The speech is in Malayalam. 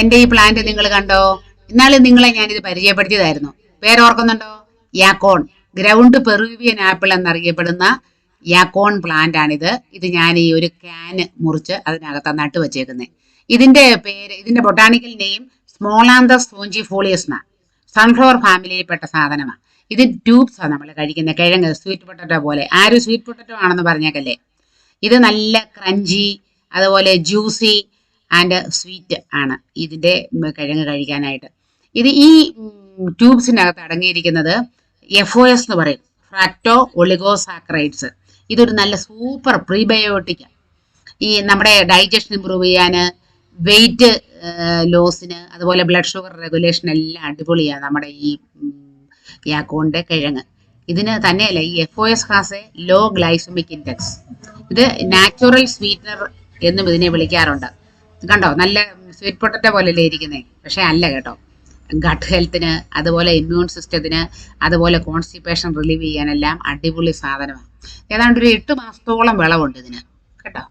എന്റെ ഈ പ്ലാന്റ് നിങ്ങൾ കണ്ടോ? ഇന്നാളെ നിങ്ങളെ ഞാനിത് പരിചയപ്പെടുത്തിയതായിരുന്നു. പേരോർക്കുന്നുണ്ടോ? യാക്കോൺ ഗ്രൗണ്ട് പെറുവിയൻ ആപ്പിൾ എന്നറിയപ്പെടുന്ന യാക്കോൺ പ്ലാന്റ് ആണിത്. ഇത് ഞാൻ ഈ ഒരു ക്യാന് മുറിച്ച് അതിനകത്ത് നട്ട് വെച്ചേക്കുന്നത് ഇതിന്റെ പേര് ഇതിന്റെ ബൊട്ടാണിക്കൽ നെയിം സ്മോളാന്തസ് ഫോഞ്ചിഫോളിയസ് എന്നാ സൺഫ്ലവർ ഫാമിലിയിൽപ്പെട്ട സാധനമാണ് ഇത് ട്യൂബ്സ് ആണ് നമ്മൾ കഴിക്കുന്ന. കിഴങ്ങ് സ്വീറ്റ് പൊട്ടറ്റോ പോലെ. ആരും സ്വീറ്റ് പൊട്ടറ്റോ ആണെന്ന് പറഞ്ഞേക്കല്ലേ? ഇത് നല്ല ക്രഞ്ചി അതുപോലെ ജ്യൂസി ആൻഡ് സ്വീറ്റ് ആണ് ഇതിന്റെ കിഴങ്ങ് കഴിക്കാനായിട്ട്. ഇത് ഈ ട്യൂബ്സിനകത്ത് അടങ്ങിയിരിക്കുന്നത് എഫ് ഒ എസ് എന്ന് പറയും. ഫ്രാക്ടോ ഒളിഗോസാക്രൈഡ്സ് ഇതൊരു നല്ല സൂപ്പർ പ്രീബയോട്ടിക് ഈ നമ്മുടെ ഡൈജഷൻ ഇമ്പ്രൂവ് ചെയ്യാൻ വെയിറ്റ് ലോസിന് അതുപോലെ ബ്ലഡ് ഷുഗർ റെഗുലേഷൻ എല്ലാം അടിപൊളിയാണ് നമ്മുടെ ഈ യാക്കോണിന്റെ കിഴങ്ങ്. ഇതിന് തന്നെയല്ല ഈ F O S has a low glycemic index ഇത് നാച്ചുറൽ സ്വീറ്റ്നർ എന്നും ഇതിനെ വിളിക്കാറുണ്ട്. കണ്ടോ? നല്ല സ്വീറ്റ് പോലെ പോലെയല്ലേ ഇരിക്കുന്നത് പക്ഷേ അല്ല കേട്ടോ. ഗട്ട് ഹെൽത്തിന് അതുപോലെ ഇമ്മ്യൂൺ സിസ്റ്റത്തിന് അതുപോലെ കോൺസ്റ്റിപ്പേഷൻ റിലീവ് ചെയ്യാനെല്ലാം അടിപൊളി സാധനമാണ് ഏതാണ്ട് ഒരു എട്ട് മാസത്തോളം വിളവുണ്ട് ഇതിന്. കേട്ടോ?